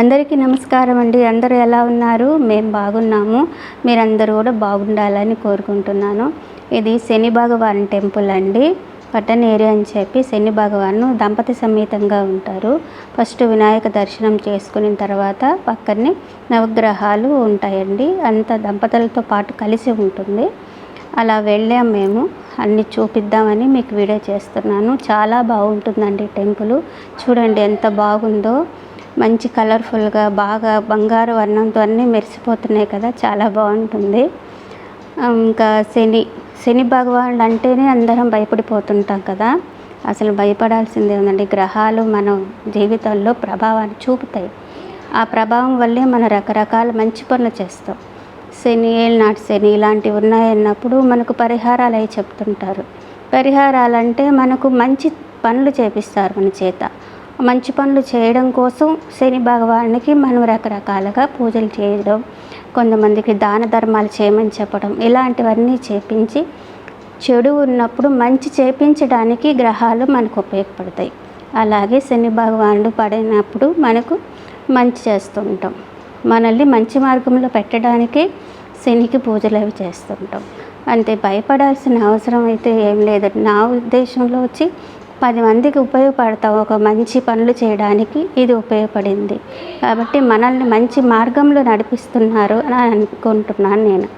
అందరికీ నమస్కారం అండి. అందరూ ఎలా ఉన్నారు? మేము బాగున్నాము. మీరందరూ కూడా బాగుండాలని కోరుకుంటున్నాను. ఇది శని భగవాన్ టెంపుల్ అండి. పట్టణ ఏరియా అని చెప్పి శని భగవాను దంపతి సమేతంగా ఉంటారు. ఫస్ట్ వినాయక దర్శనం చేసుకున్న తర్వాత పక్కనే నవగ్రహాలు ఉంటాయండి. అంత దంపతులతో పాటు కలిసి ఉంటుంది. అలా వెళ్ళాం మేము. అన్ని చూపిద్దామని మీకు వీడియో చేస్తున్నాను. చాలా బాగుంటుందండి టెంపుల్. చూడండి ఎంత బాగుందో. మంచి కలర్ఫుల్గా బాగా బంగారు వర్ణంతో అన్నీ మెరిసిపోతున్నాయి కదా చాలా బాగుంటుంది. ఇంకా శని శని భగవానుడు అంటేనే అందరం భయపడిపోతుంటాం కదా. అసలు భయపడాల్సిందే ఉందండి గ్రహాలు మన జీవితంలో ప్రభావాన్ని చూపుతాయి. ఆ ప్రభావం వల్లే మనం రకరకాల మంచి పనులు చేస్తాం. శని ఏళ్ళనాటి శని ఇలాంటివి ఉన్నాయన్నప్పుడు మనకు పరిహారాలు అవి చెప్తుంటారు. పరిహారాలు అంటే మనకు మంచి పనులు చేపిస్తారు మన చేత. మంచి పనులు చేయడం కోసం శని భగవానికి మనం రకరకాలుగా పూజలు చేయడం కొంతమందికి దాన ధర్మాలు చేయమని చెప్పడం ఇలాంటివన్నీ చేపించి చెడు ఉన్నప్పుడు మంచి చేపించడానికి గ్రహాలు మనకు ఉపయోగపడతాయి. అలాగే శని భగవానుడు పడినప్పుడు మనకు మంచి చేస్తూ ఉంటాం. మనల్ని మంచి మార్గంలో పెట్టడానికి శనికి పూజలు అవి చేస్తుంటాం అంతే భయపడాల్సిన అవసరం అయితే ఏం లేదు. నా ఉద్దేశంలో వచ్చి పది మందికి ఉపయోగపడతాం ఒక మంచి పనులు చేయడానికి ఇది ఉపయోగపడింది. కాబట్టి మనల్ని మంచి మార్గంలో నడిపిస్తున్నారు అని అనుకుంటున్నాను నేను.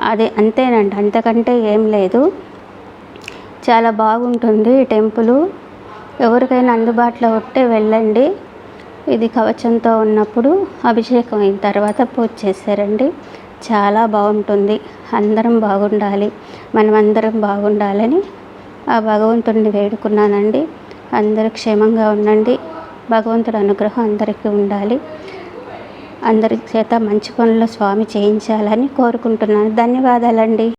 అదే అంతేనండి. అంతకంటే ఏం లేదు. చాలా బాగుంటుంది ఈ టెంపుల్. ఎవరికైనా అందుబాటులో ఉంటే వెళ్ళండి. ఇది కవచంతో ఉన్నప్పుడు అభిషేకం అయిన తర్వాత పూజ చేశారండి చాలా బాగుంటుంది. అందరం బాగుండాలి. మనమందరం బాగుండాలని ఆ భగవంతుడిని వేడుకున్నానండి. అందరూ క్షేమంగా ఉండండి. భగవంతుడి అనుగ్రహం అందరికీ ఉండాలి. అందరి చేత మంచి పనులు స్వామి చేయించాలని కోరుకుంటున్నాను. ధన్యవాదాలండి.